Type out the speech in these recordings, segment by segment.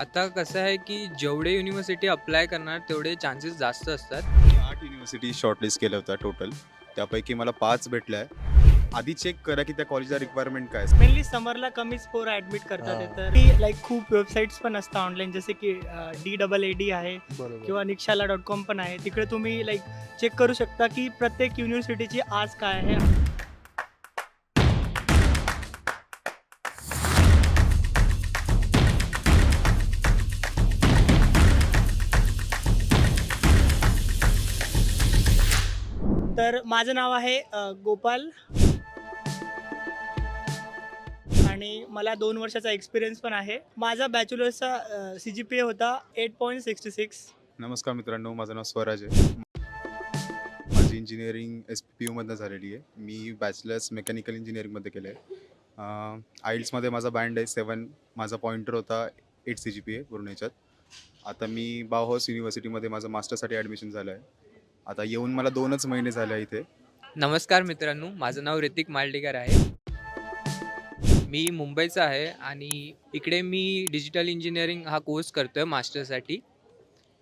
आता कसं आहे की जेवढे युनिव्हर्सिटी अप्लाय करणार तेवढे चान्सेस जास्त असतात. मी आठ युनिव्हर्सिटी शॉर्टलिस्ट केल्या होत्या टोटल त्यापैकी मला पाच भेटल्या आहे आधी चेक करा की त्या कॉलेजला रिक्वायरमेंट काय आहे. मेनली समरला कमीच पोरं ॲडमिट करतात हा. ते तर ती लाईक खूप वेबसाईट्स पण असतात ऑनलाईन जसे की डी डबल ए डी आहे बरोबर. किंवा निक्षाला डॉट कॉम पण आहे. तिकडे तुम्ही लाईक चेक करू शकता की प्रत्येक युनिव्हर्सिटीची आज काय आहे. तर माझं नाव आहे गोपाल. आणि मला दोन वर्षाचा एक्सपिरियन्स पण आहे. माझा बॅचलर्सचा सी जी पी ए होता एट पॉईंट सिक्स्टी सिक्स नमस्कार मित्रांनो माझं नाव स्वराज आहे. माझी इंजिनिअरिंग एस पी यूमधनं झालेली आहे. मी बॅचलर्स मेकॅनिकल इंजिनिअरिंगमध्ये केलं आहे आईल्समध्ये माझा बँड आहे सेवन माझा पॉइंटर होता eight C G P A पूर्ण याच्यात आता मी बावहॉस युनिव्हर्सिटीमध्ये माझं मास्टरसाठी ॲडमिशन झालं आहे आता येऊन मला दोनच महिने झाले आहे इथे. नमस्कार मित्रांनो माझं नाव ऋतिक मालडेकर आहे. मी मुंबईचा आहे आणि इकडे मी डिजिटल इंजिनिअरिंग हा कोर्स करतो आहे मास्टरसाठी.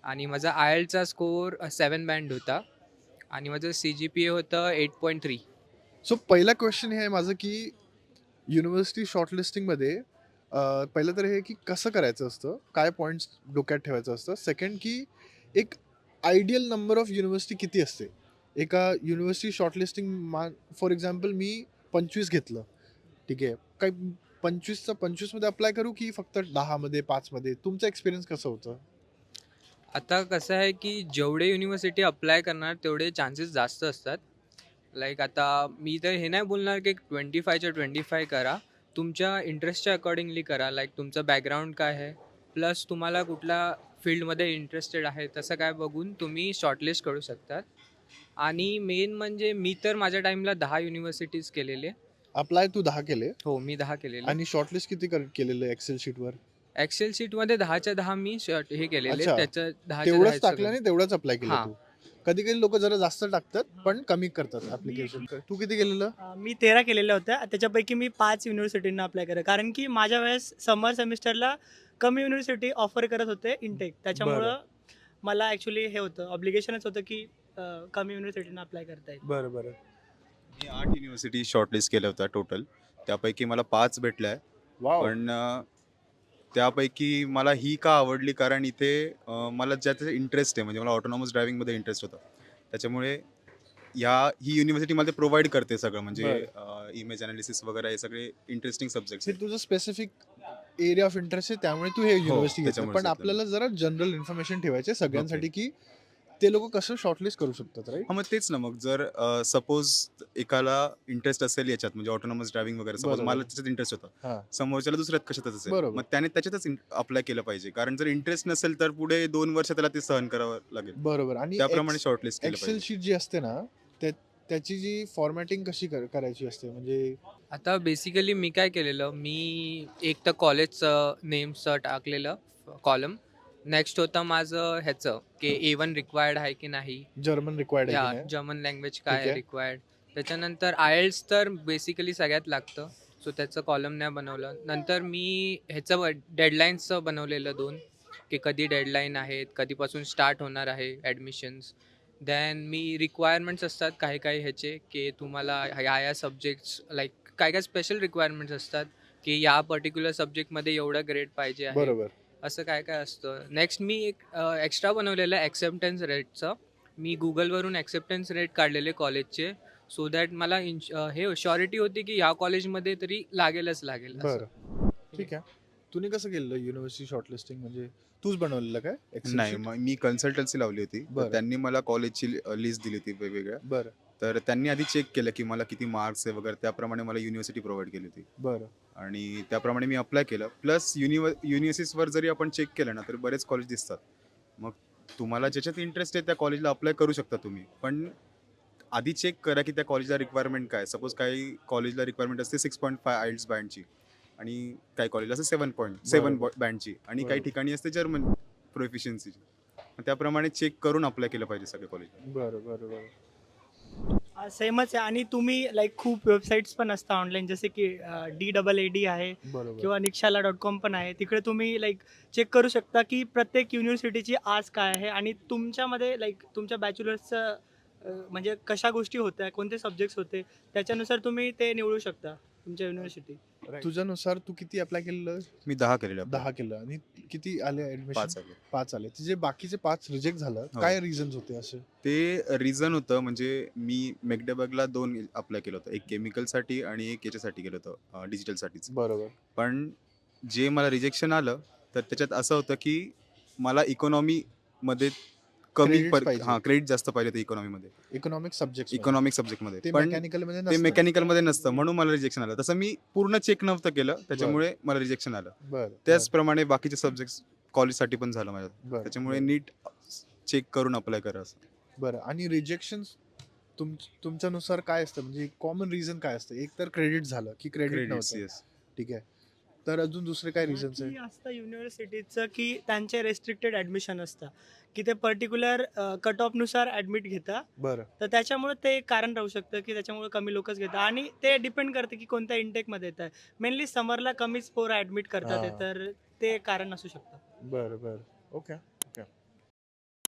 आणि माझा आय एलचा स्कोअर सेवन बँड होता आणि माझं सी जी पी ए होतं एट पॉईंट थ्री. सो पहिला क्वेश्चन हे आहे माझं की युनिव्हर्सिटी शॉर्टलिस्टिंगमध्ये अं, पहिलं तर हे की कसं करायचं असतं? काय पॉईंट्स डोक्यात ठेवायचं असतं? सेकंड की एक आयडियल नंबर ऑफ युनिव्हर्सिटी किती असते? एका युनिव्हर्सिटी शॉर्टलिस्टिंग मा फॉर एक्झाम्पल मी पंचवीस घेतलं. ठीक आहे? काही पंचवीसचं पंचवीसमध्ये अप्लाय करू की फक्त दहामध्ये पाचमध्ये तुमचं एक्सपिरियन्स कसं होतं? आता कसं आहे की जेवढे युनिव्हर्सिटी अप्लाय करणार तेवढे चान्सेस जास्त असतात. लाईक आता मी तर हे नाही बोलणार की ट्वेंटी फायच्या ट्वेंटी फाय करा. तुमच्या इंटरेस्टच्या अकॉर्डिंगली करा. लाईक तुमचं बॅकग्राऊंड काय आहे? प्लस तुम्हाला कुठला फील्डमध्ये इंटरेस्टेड आहे तसं काय बघून तुम्ही शॉर्टलिस्ट करू शकतात. आणि मेन म्हणजे मी तर माझ्या टाईमला दहा युनिव्हर्सिटीज केलेले. अप्लाय तू दहा केले? हो मी दहा केलेले. आणि शॉर्टलिस्ट किती कर केलेलं एक्सेल शीटवर एक्सेल शीटमध्ये दहाच्या दहा मी short- हे केलेले अच्छा. त्याच्या दहाच्या तेवढंच दहा टाकलं आणि तेवढंच अप्लाय केलं हां. तू. कधी कधी लोक जरा जास्त टाकतात पण कमी करतात ऍप्लिकेशन तू किती केलेलं? मी तेरा केलेल्या होत्या. त्याच्यापैकी मी पाच युनिव्हर्सिटींना अप्लाय केलं. कारण की माझ्या वेळेस समर सेमिस्टरला कमी युनिव्हर्सिटी ऑफर करत होते इनटेक त्याच्यामुळं मला ॲक्च्युली हे होतं ऑब्लिगेशनच होतं की अं, कमी युनिव्हर्सिटींना अप्लाय करता येईल. बरं बरं. मी आठ युनिव्हर्सिटी शॉर्टलिस्ट केल्या होत्या टोटल त्यापैकी मला पाच भेटल्या. आहे वाव पण अ, त्यापैकी मला ही का आवडली? कारण इथे अ, मला ज्यात इंटरेस्ट आहे म्हणजे मला ऑटोनॉमस ड्रायव्हिंगमध्ये इंटरेस्ट होता. त्याच्यामुळे या ही युनिव्हर्सिटी मला प्रोव्हाइड करते सगळं म्हणजे इमेज अनालिसिस वगैरे हे सगळे इंटरेस्टिंग सब्जेक्ट्स हे तुझं स्पेसिफिक एरिया ऑफ इंटरेस्ट आहे त्यामुळे तू हे युनिव्हर्सिटी घेतलं. त्याच्यामुळे पण घेतलं. आपल्याला जरा जनरल इन्फॉर्मेशन ठेवायचे सगळ्यांसाठी की ते लोक कसं शॉर्टलिस्ट करू शकतात राईट हा मग तेच ना मग जर सपोज एकाला इंटरेस्ट असेल याच्यात म्हणजे ऑटोनॉमस ड्रायव्हिंग वगैरे सपोज बरोबर. मला त्याच्यात इंटरेस्ट होता. हां. समोरच्याला दुसऱ्यात कशातच असेल? बरोबर. मग त्याने त्याच्यातच अप्लाय केलं पाहिजे. कारण जर इंटरेस्ट नसेल तर पुढे दोन वर्ष त्याला ते सहन करावं लागेल. बरोबर. आणि त्याप्रमाणे शॉर्टलिस्ट केलं एक्सेल पाहिजे. शीट जी असते ना त्या त्याची जी फॉर्मॅटिंग कशी कर- करायची असते? म्हणजे आता बेसिकली मी काय केलेलं मी एक तर कॉलेजचं नेमचं टाकलेलं कॉलम नेक्स्ट होतं माझं ह्याचं की ए वन रिक्वायर्ड आहे की नाही. जर्मन रिक्वायर्ड या आहे? जर्मन लँग्वेज ठीक काय आहे. रिक्वायर्ड त्याच्यानंतर आयल्स तर बेसिकली सगळ्यात लागतं. सो त्याचं कॉलम नाही बनवलं. नंतर मी ह्याचं डेडलाईन्सचं बनवलेलं दोन की कधी डेडलाईन आहेत कधीपासून स्टार्ट होणार आहे ॲडमिशन्स देन मी रिक्वायरमेंट्स असतात काही काही ह्याचे की तुम्हाला ह्या या सब्जेक्ट्स लाईक काय काय स्पेशल रिक्वायरमेंट्स असतात की या पर्टिक्युलर सब्जेक्टमध्ये एवढं ग्रेड पाहिजे आहे. बरोबर. असं काय काय असतं? नेक्स्ट मी एक एक्स्ट्रा बनवलेलं आहे ॲक्सेप्टन्स रेटचं मी गुगलवरून ॲक्सेप्टन्स रेट काढलेले कॉलेजचे सो दॅट मला हे शॉरिटी होती की या कॉलेजमध्ये तरी लागेलच लागेल असं. बरं. ठीक आहे. तुम्ही कसं केलेलं युनिव्हर्सिटी शॉर्टलिस्टिंग म्हणजे तूच बनवलेलं काय? Excel नाही sheet? मग मी कन्सल्टन्सी लावली होती. तर बरं. त्यांनी मला कॉलेजची लिस्ट दिली होती वेगवेगळ्या. बरं. तर त्यांनी आधी चेक केलं की मला किती मार्क्स आहे वगैरे त्याप्रमाणे मला युनिव्हर्सिटी प्रोव्हाइड केली होती. बरं. आणि त्याप्रमाणे मी अप्लाय केलं. प्लस युनिव्हर युनिव्हर्सिटीजवर जरी आपण चेक केलं ना तर बरेच कॉलेज दिसतात. मग तुम्हाला ज्याच्यात इंटरेस्ट आहे त्या कॉलेजला अप्लाय करू शकता तुम्ही. पण आधी चेक करा की त्या कॉलेजला रिक्वायरमेंट काय. सपोज काही कॉलेजला रिक्वायरमेंट असते सिक्स पॉईंट फाय आयल्स बँडची आणि काही कॉलेजला असते सेवन पॉईंट सेवन. बँडची आणि काही. ठिकाणी असते जर्मन प्रोफिशियन्सीची त्याप्रमाणे चेक करून अप्लाय केलं पाहिजे सगळे कॉलेज बरं बरं बरं. सेमच आहे. आणि तुम्ही लाईक खूप वेबसाईट्स पण असतात ऑनलाईन जसे की डी डबल ए डी आहे किंवा निक्षाला डॉट कॉम पण आहे. तिकडे तुम्ही लाईक चेक करू शकता की प्रत्येक युनिव्हर्सिटीची आज काय आहे. आणि तुमच्यामध्ये लाईक तुमच्या बॅचलर्सचं म्हणजे कशा गोष्टी होत्या कोणते सब्जेक्ट्स होते त्याच्यानुसार तुम्ही ते निवडू शकता तुमच्या युनिव्हर्सिटी तुझ्यानुसार तू किती अप्लाय केलेलं? मी दहा केलेले. दहा केलं. आणि किती आले ऍडमिशन पाच आले. पाच आले. तुझे बाकीचे पाच रिजेक्ट झालं हो. काय रिझन्स होते असे? ते रिझन होतं म्हणजे मी मेकडेबर्गला दोन अप्लाय केलं होतं. एक केमिकलसाठी आणि एक याच्यासाठी केलं होतं डिजिटलसाठीच बरोबर. पण जे मला रिजेक्शन आलं तर त्याच्यात असं होतं की मला इकॉनॉमीमध्ये कमी Credits पर पाहिजे. हां क्रेडिट जास्त पाहिजे होते इकॉनॉमीमध्ये इकॉनॉमिक सब्जेक्ट इकॉनॉमिक सब्जेक्टमध्ये ते पण मेकॅनिकलमध्ये ते नसतं. मेकॅनिकलमध्ये नसतं म्हणून मला रिजेक्शन आलं. तसं मी पूर्ण चेक नव्हतं केलं त्याच्यामुळे मला रिजेक्शन आलं. बरं त्याचप्रमाणे बाकीचे सब्जेक्ट कॉलेजसाठी पण झालं माझ्या बरं, त्याच्यामुळे बरं, नीट चेक करून अप्लाय करा असं. बरं आणि रिजेक्शन तुम तुमच्यानुसार काय असतं? म्हणजे कॉमन रिझन काय असतं? एक तर क्रेडिट झालं की क्रेडिट नव्हतं. ठीक आहे. तर अजून दुसरे काय रिझन्स आहे असतं युनिव्हर्सिटीचं की त्यांचे रेस्ट्रिक्टेड ॲडमिशन असतं. की ते पर्टिक्युलर कट ऑफनुसार ॲडमिट घेता. बरं. तर त्याच्यामुळे ते एक कारण राहू शकतं की त्याच्यामुळे कमी लोकच घेतात. आणि ते डिपेंड करते की कोणत्या इंटेकमध्ये येत. आहे मेनली समरला कमीच पोरं ॲडमिट करतात हां. तर ते कारण असू शकतं. बरं बरं. ओके